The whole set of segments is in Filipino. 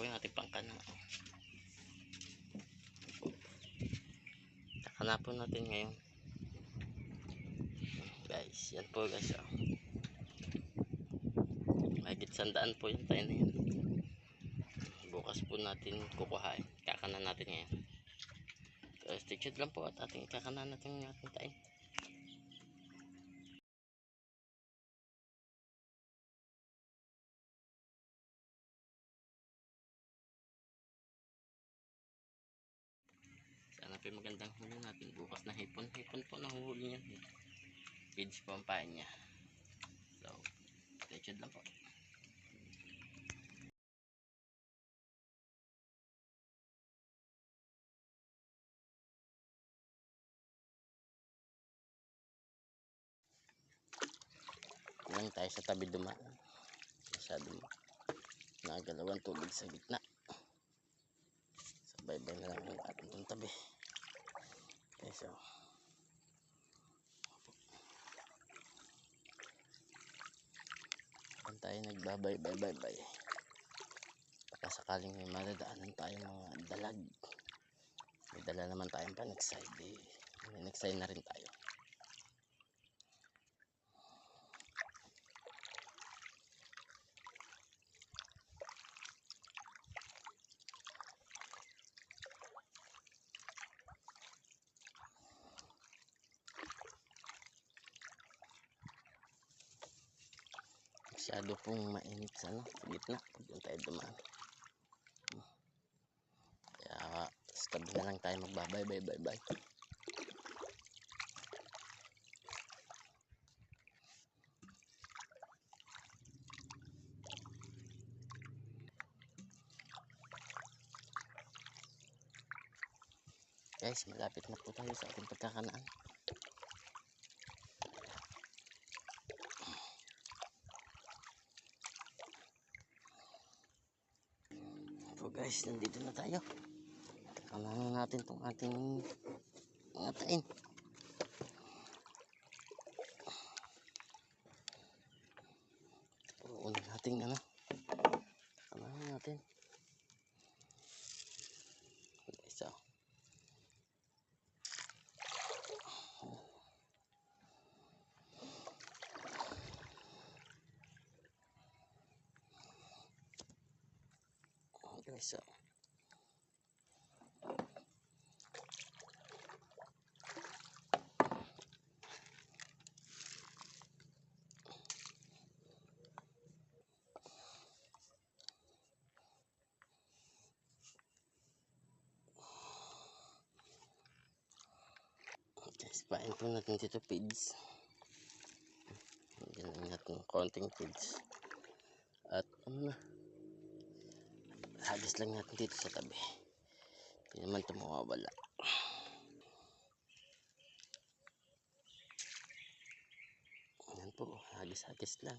po yung ating pangkana. Kakana po natin ngayon. Guys, yan po guys. Oh. Mahigit sandaan po yung tayo na yan. Bukas po natin kukuhain. Kakana natin ngayon. So, stay tuned lang po at ating kakana natin yung ating tayo. Po yung magandang huli natin. Bukas na hipon. Hipon po nahuhuli niyan. Feeds po ang pain niya. So, stay lang po. Lang tayo sa tabi dumaan. Masyadong nagalawang tubig sa gitna. Sabay-bay na lang ang ating itong tabi. Okay, so. Saan tayo nagbabay, bye, bye, bye. Baka sakaling may madadaanan tayong mga dalag. May dala naman tayong paniksay. Di, paniksay na rin tayo. Masyado pong mainit sa ano, sa gitna. Pag doon tayo dumaan. Hmm. Kaya sa tabi na lang tayo magbabay, bye, bye, bye. Guys, malapit na po tayo sa ating pagkakanaan. Guys, nandito na tayo. Kailangan natin tong ating mga tain. Uunin natin ano. Kailangan natin. Guys, oh. Okay, so. Okay, sipain po natin dito. Lagyan lang natin ng konting pigs. At ano na. Hagis lang natin dito sa tabi. Hindi naman ito mawawala. Ayan po, hagis-hagis lang.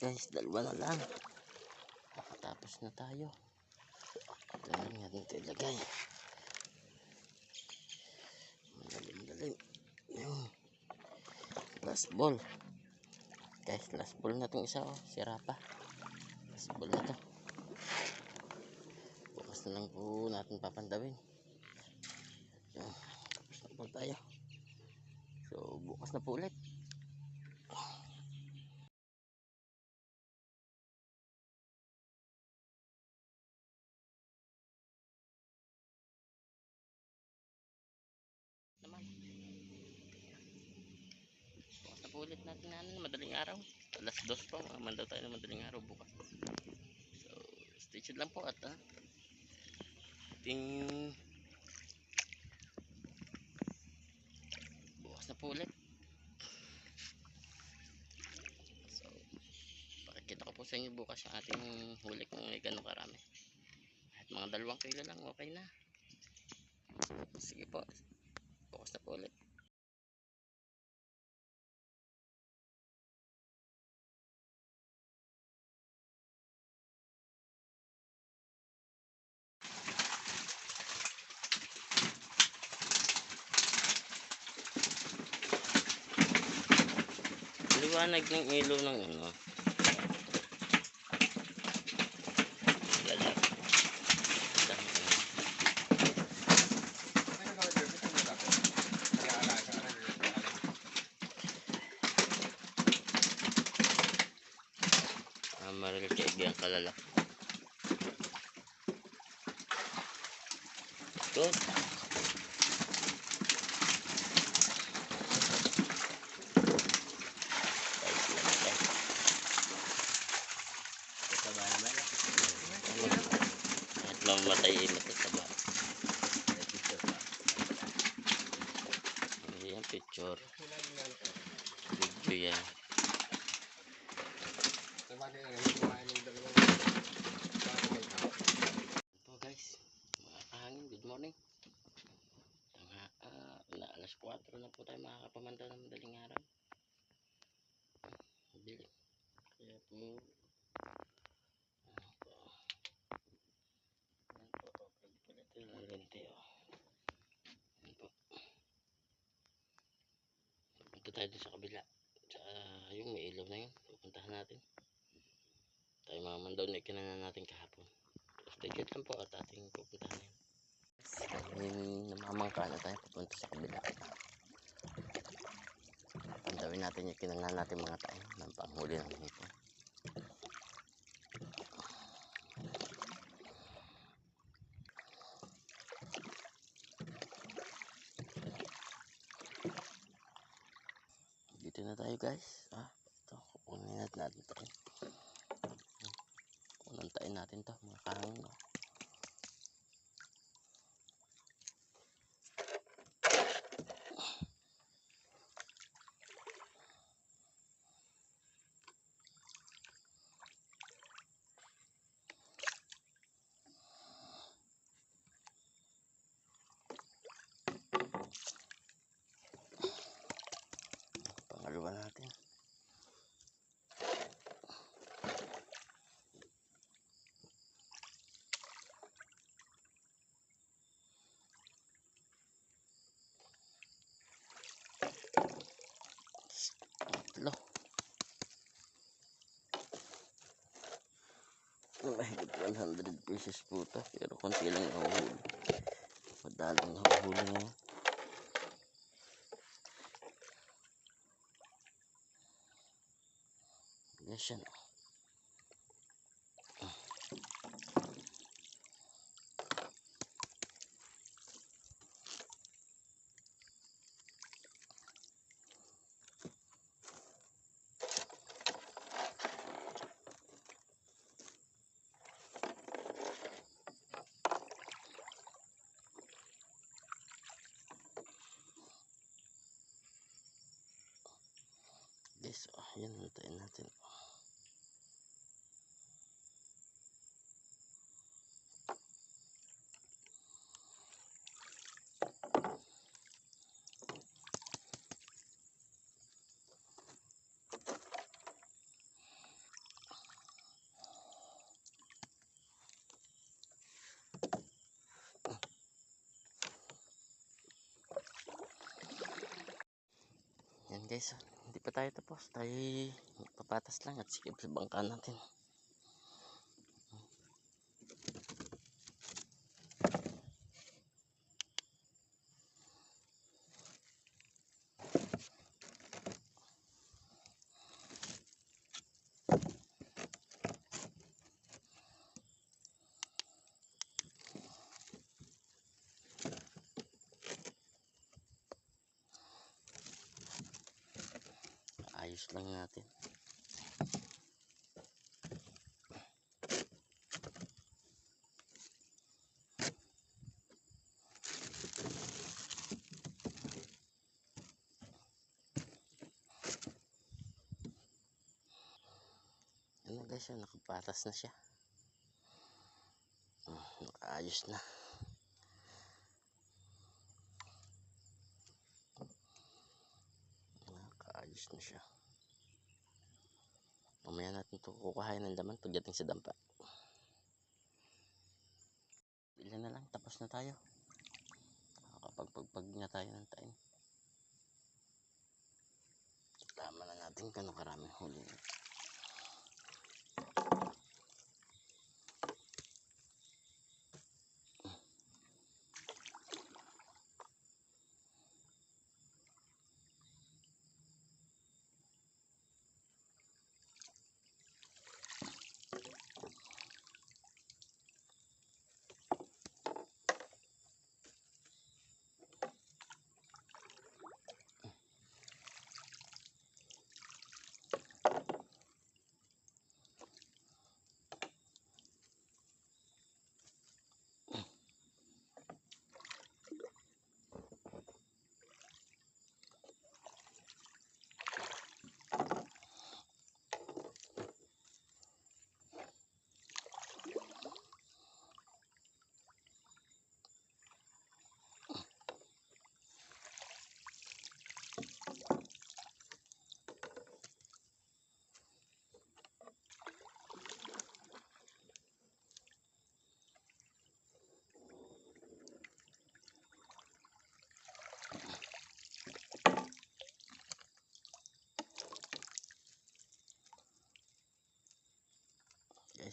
Guys, dalawa na lang. Nakatapos na tayo. Ito lang natin ito ilagay. Madaling-daling. Yun. Last ball. Guys, last ball na itong isa. Oh. Sira pa. Last ball na to. Bukas na lang po natin papandawin. Yun. Tapos na po tayo. So, bukas na po ulit. Ulit natin na ano, madaling araw. Alas dos pa, mandaw tayo ng madaling araw bukas. So, stay tuned lang po at ah, ating bukas na po ulit. So, pakikita ko po sa inyo bukas yung ating huli kung may ganun karami. At mga dalawang kilo lang, okay na. Sige po, bukas na po ulit. Liwanag ng ilaw ng ano. Dami. Ah, kaibigan kalalak. Good. Guys, lang guys. Mataba naman. Kahit mamatay ay matataba. Ayan, picture. Video yan. Po guys, mga kahangin, good morning. Tanga, ah, na, alas 4 na po tayo makakapamanda ng madaling araw. Dilim. Kaya po, ano po, ano po, pwede po na ito yung lente, oh. Ano po. Punta tayo dun sa kabila. Sa, yung may ilaw na yun, pupuntahan natin. Tayo ikinana natin kahapon. Stay tuned lang po at ating pupuntahan yan. Yung namamangka na tayo pupunta sa kabila. Pandawin natin yung kinanglan natin mga tayo ng panghuli ng hipon. Dito na tayo guys. Ah, ito, kukunin natin natin tayo. Unantayin natin to mga kahangin. Oh. 100 pieces po ito. Pero konti lang nahuhuli. Madalang nahuhuli ngayon. Yes, yan. guys oh, yan hintayin natin. Yan guys, hindi pa tayo tapos. Tayo papatas lang at sikip sa bangka natin. Ayos lang natin. Ano guys, yun, nakapatas na siya. Ah, nakaayos na. Nakaayos na siya. Ito kukuhain ng laman pagdating sa dampa. Ilan na lang, tapos na tayo. Nakakapagpagpag na tayo ng time. Tama na natin kung ano karaming huli.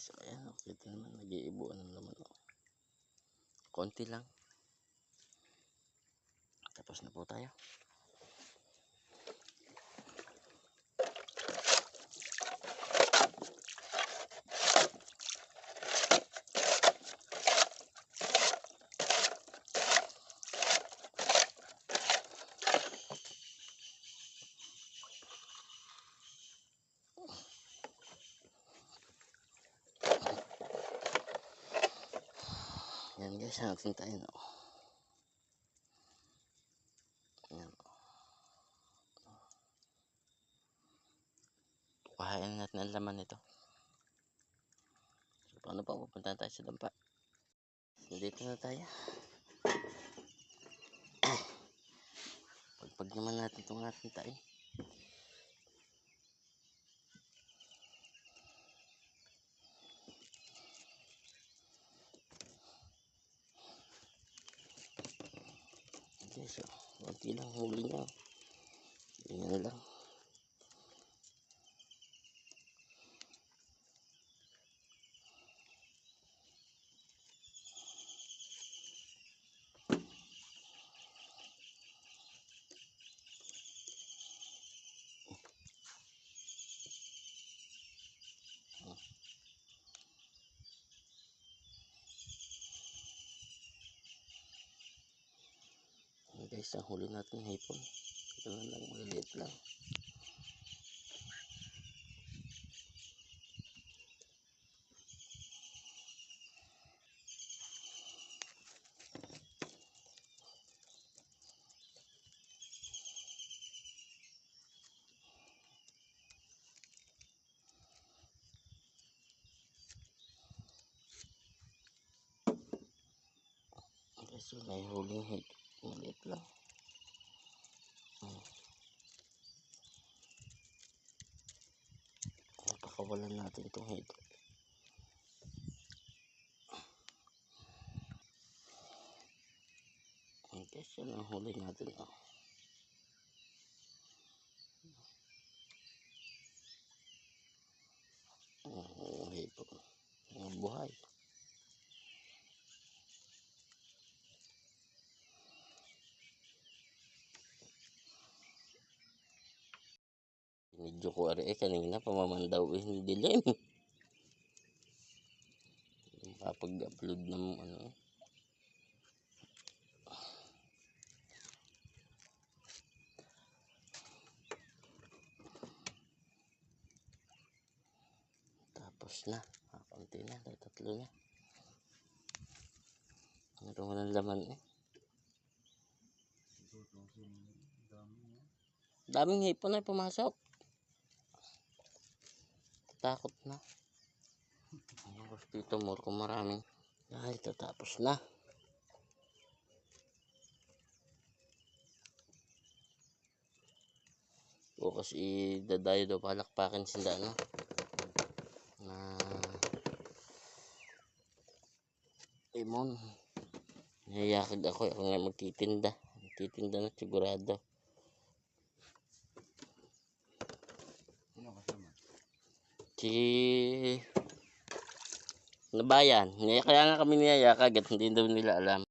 Guys, ayan o. Kita naman, nag-iibuan ng laman o. Konti lang. Tapos na po tayo. Yan guys, natin tayo no. Yan. Kuhain natin ang laman nito. So, paano pa pupunta tayo sa dampa? So, dito na tayo. Pagpag naman natin itong ating tayo. Ayan guys, ang huli natin hipon. Ganun lang, maliliit lang. Okay, so may huling hit tatlo. Oh. Napakawalan natin itong hito. I guess yun ang huli natin. Oh. Oh, hito. Ang buhay. Medyo ko ari eh, kanina pamamandaw eh, hindi dilim. Makapag-upload ng ano. Tapos na. Ah, konti na. Tatlo na. Meron ng laman eh. Daming hipon na pumasok. Takot na. Ano dito more kung maraming. Dahil tatapos na. Bukas idadayo daw palakpakin sila ano. Na limon. Niyayakid ako. Ako nga magtitinda. Magtitinda na sigurado. Si Nabayan. Niya- Kaya nga kami niyaya kagad. Hindi daw nila alam.